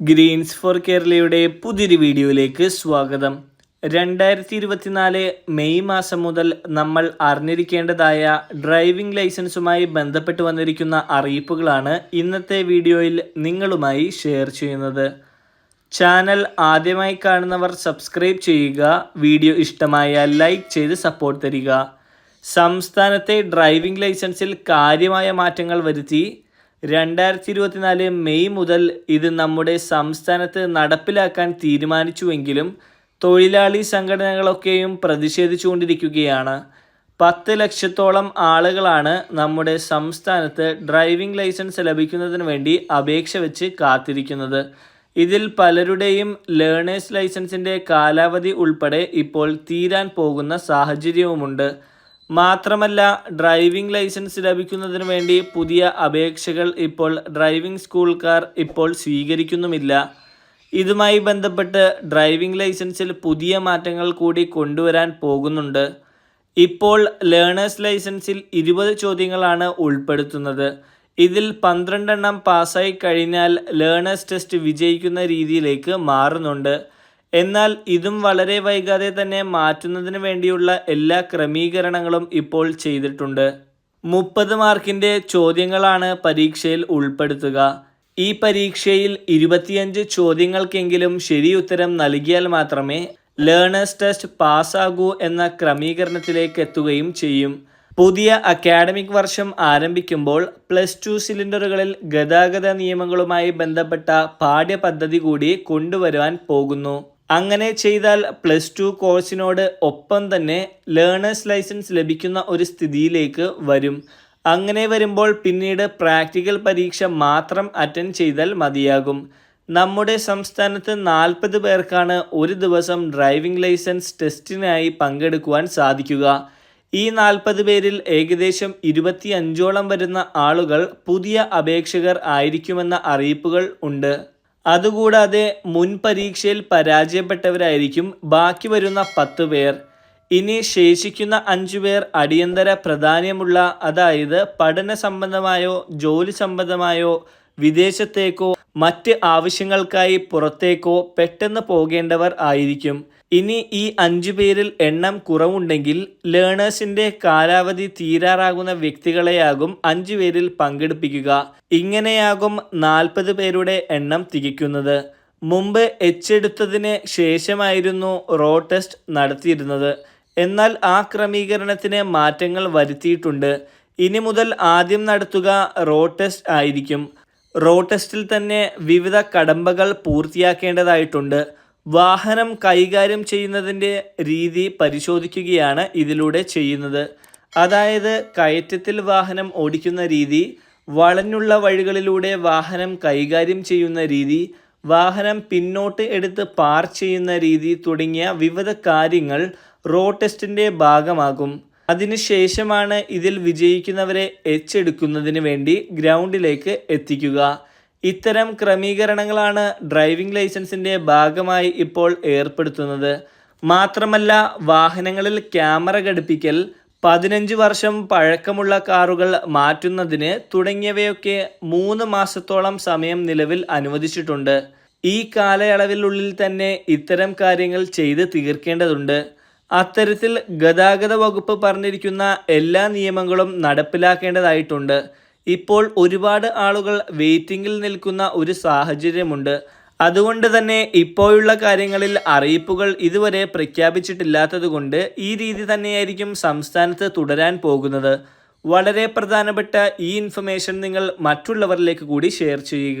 Green's four കേരളയുടെ പുതിയൊരു വീഡിയോയിലേക്ക് സ്വാഗതം. രണ്ടായിരത്തി ഇരുപത്തിനാല് മെയ് മാസം മുതൽ നമ്മൾ അറിഞ്ഞിരിക്കേണ്ടതായ ഡ്രൈവിംഗ് ലൈസൻസുമായി ബന്ധപ്പെട്ട് വന്നിരിക്കുന്ന അറിയിപ്പുകളാണ് ഇന്നത്തെ വീഡിയോയിൽ നിങ്ങളുമായി ഷെയർ ചെയ്യുന്നത്. ചാനൽ ആദ്യമായി കാണുന്നവർ സബ്സ്ക്രൈബ് ചെയ്യുക വീഡിയോ ഇഷ്ടമായ ലൈക്ക് ചെയ്ത് സപ്പോർട്ട് തരിക. സംസ്ഥാനത്തെ ഡ്രൈവിംഗ് ലൈസൻസിൽ കാര്യമായ മാറ്റങ്ങൾ വരുത്തി രണ്ടായിരത്തി ഇരുപത്തിനാല് മെയ് മുതൽ ഇത് നമ്മുടെ സംസ്ഥാനത്ത് നടപ്പിലാക്കാൻ തീരുമാനിച്ചുവെങ്കിലും തൊഴിലാളി സംഘടനകളൊക്കെയും പ്രതിഷേധിച്ചുകൊണ്ടിരിക്കുകയാണ്. പത്ത് ലക്ഷത്തോളം ആളുകളാണ് നമ്മുടെ സംസ്ഥാനത്ത് ഡ്രൈവിംഗ് ലൈസൻസ് ലഭിക്കുന്നതിന് വേണ്ടി അപേക്ഷ വെച്ച് കാത്തിരിക്കുന്നത്. ഇതിൽ പലരുടെയും ലേണേഴ്സ് ലൈസൻസിന്റെ കാലാവധി ഉൾപ്പെടെ ഇപ്പോൾ തീരാൻ പോകുന്ന സാഹചര്യവുമുണ്ട്. മാത്രമല്ല ഡ്രൈവിംഗ് ലൈസൻസ് ലഭിക്കുന്നതിന് വേണ്ടി പുതിയ അപേക്ഷകൾ ഇപ്പോൾ ഡ്രൈവിംഗ് സ്കൂൾക്കാർ ഇപ്പോൾ സ്വീകരിക്കുന്നുമില്ല. ഇതുമായി ബന്ധപ്പെട്ട് ഡ്രൈവിംഗ് ലൈസൻസിൽ പുതിയ മാറ്റങ്ങൾ കൂടി കൊണ്ടുവരാൻ പോകുന്നുണ്ട്. ഇപ്പോൾ ലേണേഴ്സ് ലൈസൻസിൽ ഇരുപത് ചോദ്യങ്ങളാണ് ഉൾപ്പെടുത്തുന്നത്. ഇതിൽ പന്ത്രണ്ടെണ്ണം പാസ്സായി കഴിഞ്ഞാൽ ലേണേഴ്സ് ടെസ്റ്റ് വിജയിക്കുന്ന രീതിയിലേക്ക് മാറുന്നുണ്ട്. എന്നാൽ ഇതും വളരെ വൈകാതെ തന്നെ മാറ്റുന്നതിന് വേണ്ടിയുള്ള എല്ലാ ക്രമീകരണങ്ങളും ഇപ്പോൾ ചെയ്തിട്ടുണ്ട്. മുപ്പത് മാർക്കിന്റെ ചോദ്യങ്ങളാണ് പരീക്ഷയിൽ ഉൾപ്പെടുത്തുക. ഈ പരീക്ഷയിൽ ഇരുപത്തിയഞ്ച് ചോദ്യങ്ങൾക്കെങ്കിലും ശരിയുത്തരം നൽകിയാൽ മാത്രമേ ലേണേഴ്സ് ടെസ്റ്റ് പാസ്സാകൂ എന്ന ക്രമീകരണത്തിലേക്ക് എത്തുകയും ചെയ്യും. പുതിയ അക്കാഡമിക് വർഷം ആരംഭിക്കുമ്പോൾ പ്ലസ് ടു സിലിണ്ടറുകളിൽ ഗതാഗത നിയമങ്ങളുമായി ബന്ധപ്പെട്ട പാഠ്യപദ്ധതി കൂടി കൊണ്ടുവരുവാൻ പോകുന്നു. അങ്ങനെ ചെയ്താൽ പ്ലസ് ടു കോഴ്സിനോട് ഒപ്പം തന്നെ ലേണേഴ്സ് ലൈസൻസ് ലഭിക്കുന്ന ഒരു സ്ഥിതിയിലേക്ക് വരും. അങ്ങനെ വരുമ്പോൾ പിന്നീട് പ്രാക്ടിക്കൽ പരീക്ഷ മാത്രം അറ്റൻഡ് ചെയ്താൽ മതിയാകും. നമ്മുടെ സംസ്ഥാനത്ത് നാൽപ്പത് പേർക്കാണ് ഒരു ദിവസം ഡ്രൈവിംഗ് ലൈസൻസ് ടെസ്റ്റിനായി പങ്കെടുക്കുവാൻ സാധിക്കുക. ഈ നാൽപ്പത് പേരിൽ ഏകദേശം ഇരുപത്തി അഞ്ചോളം വരുന്ന ആളുകൾ പുതിയ അപേക്ഷകർ ആയിരിക്കുമെന്ന അറിയിപ്പുകൾ ഉണ്ട്. അതുകൂടാതെ മുൻ പരീക്ഷയിൽ പരാജയപ്പെട്ടവരായിരിക്കും ബാക്കി വരുന്ന പത്ത് പേർ. ഇനി ശേഷിക്കുന്ന അഞ്ചു പേർ അടിയന്തര പ്രാധാന്യമുള്ള അതായത് പഠന സംബന്ധമായോ ജോലി സംബന്ധമായോ വിദേശത്തേക്കോ മറ്റ് ആവശ്യങ്ങൾക്കായി പുറത്തേക്കോ പെട്ടെന്ന് പോകേണ്ടവർ ആയിരിക്കും. ഇനി ഈ അഞ്ചു പേരിൽ എണ്ണം കുറവുണ്ടെങ്കിൽ ലേണേഴ്സിന്റെ കാലാവധി തീരാറാകുന്ന വ്യക്തികളെയാകും അഞ്ചു പേരിൽ പങ്കെടുപ്പിക്കുക. ഇങ്ങനെയാകും നാൽപ്പത് പേരുടെ എണ്ണം തികയ്ക്കുന്നത്. മുമ്പ് എച്ചെടുത്തതിന് ശേഷമായിരുന്നു റോ ടെസ്റ്റ് നടത്തിയിരുന്നത്. എന്നാൽ ആ ക്രമീകരണത്തിന് മാറ്റങ്ങൾ വരുത്തിയിട്ടുണ്ട്. ഇനി മുതൽ ആദ്യം നടത്തുക റോ ടെസ്റ്റ് ആയിരിക്കും. റോ ടെസ്റ്റിൽ തന്നെ വിവിധ കടമ്പകൾ പൂർത്തിയാക്കേണ്ടതായിട്ടുണ്ട്. വാഹനം കൈകാര്യം ചെയ്യുന്നതിന്റെ രീതി പരിശോധിക്കുകയാണ് ഇതിലൂടെ ചെയ്യുന്നത്. അതായത് കയറ്റത്തിൽ വാഹനം ഓടിക്കുന്ന രീതി വളഞ്ഞുള്ള വഴികളിലൂടെ വാഹനം കൈകാര്യം ചെയ്യുന്ന രീതി വാഹനം പിന്നോട്ട് എടുത്ത് പാർക്ക് ചെയ്യുന്ന രീതി തുടങ്ങിയ വിവിധ കാര്യങ്ങൾ റോഡ് ടെസ്റ്റിന്റെ ഭാഗമാകും. അതിനുശേഷമാണ് ഇതിൽ വിജയിക്കുന്നവരെ എച്ചെടുക്കുന്നതിന് വേണ്ടി ഗ്രൗണ്ടിലേക്ക് എത്തിക്കുക. ഇത്തരം ക്രമീകരണങ്ങളാണ് ഡ്രൈവിംഗ് ലൈസൻസിന്റെ ഭാഗമായി ഇപ്പോൾ ഏർപ്പെടുത്തുന്നത്. മാത്രമല്ല വാഹനങ്ങളിൽ ക്യാമറ ഘടിപ്പിക്കൽ പതിനഞ്ച് വർഷം പഴക്കമുള്ള കാറുകൾ മാറ്റുന്നതിന് തുടങ്ങിയവയൊക്കെ മൂന്ന് മാസത്തോളം സമയം നിലവിൽ അനുവദിച്ചിട്ടുണ്ട്. ഈ കാലയളവിനുള്ളിൽ തന്നെ ഇത്തരം കാര്യങ്ങൾ ചെയ്ത് തീർക്കേണ്ടതുണ്ട്. അത്തരത്തിൽ ഗതാഗത വകുപ്പ് പറഞ്ഞിരിക്കുന്ന എല്ലാ നിയമങ്ങളും നടപ്പിലാക്കേണ്ടതായിട്ടുണ്ട്. ഇപ്പോൾ ഒരുപാട് ആളുകൾ വെയിറ്റിംഗിൽ നിൽക്കുന്ന ഒരു സാഹചര്യമുണ്ട്. അതുകൊണ്ട് തന്നെ ഇപ്പോഴുള്ള കാര്യങ്ങളിൽ അറിയിപ്പുകൾ ഇതുവരെ പ്രഖ്യാപിച്ചിട്ടില്ലാത്തതുകൊണ്ട് ഈ രീതി തന്നെയായിരിക്കും സംസ്ഥാനത്ത് തുടരാൻ പോകുന്നത്. വളരെ പ്രധാനപ്പെട്ട ഈ ഇൻഫർമേഷൻ നിങ്ങൾ മറ്റുള്ളവരിലേക്ക് കൂടി ഷെയർ ചെയ്യുക.